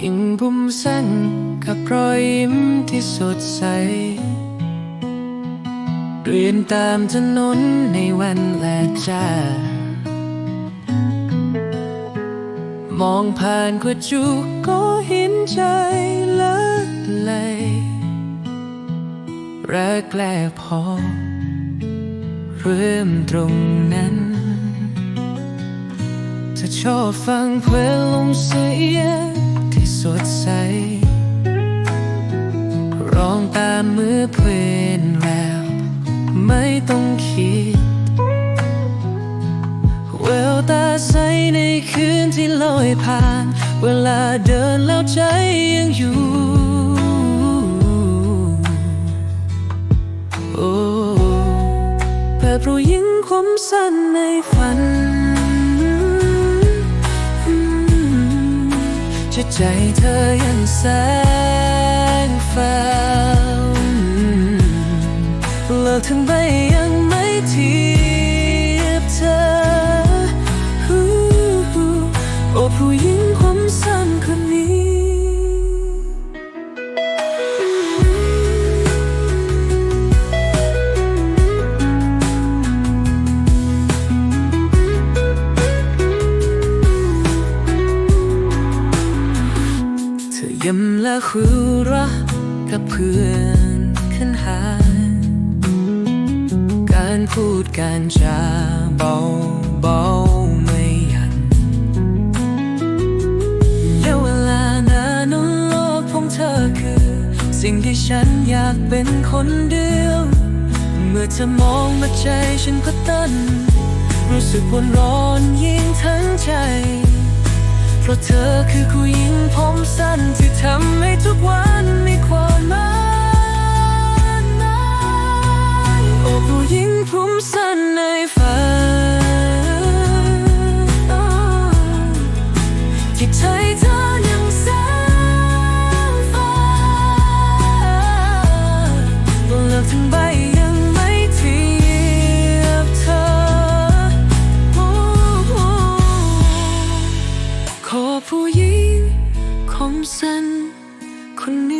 ยิ่งบุ้มสั้นกับรอยยิ้มที่สดใสเรียนตามถนนในวันแลกจ้ามองผ่านกระจุกก็เห็นใจเละเลยแรกแรกพอ เริ่มตรงนั้นเธอชอบฟังเพลงลงเสียง สดใส ร้องตามมือเพลงแล้ว ไม่ต้องคิดแววตาใสในคืนที่ลอยผ่าน เวลาเดินแล้วใจยังอยู่โอ้แบบผู้หญิงผมสั้นในฝัน ชื่อใจเธอยังแสงฟ้าเลิกถึงใบยังไม่เทียบเธอโอ้ผู้หญิง ยิ้มและคุยรักกับเพื่อนขึ้นหา การพูดการจาเบาเบาไม่ยันแล้วเวลานานนโลกของเธอคือ สิ่งที่ฉันอยากเป็นคนเดียว เมื่อเธอมองมาใจฉันก็ต้นรู้สึกวนร้อนยิ่งทั้งใจ เพราะเธอคือผู้หญิง ส้นคนนี้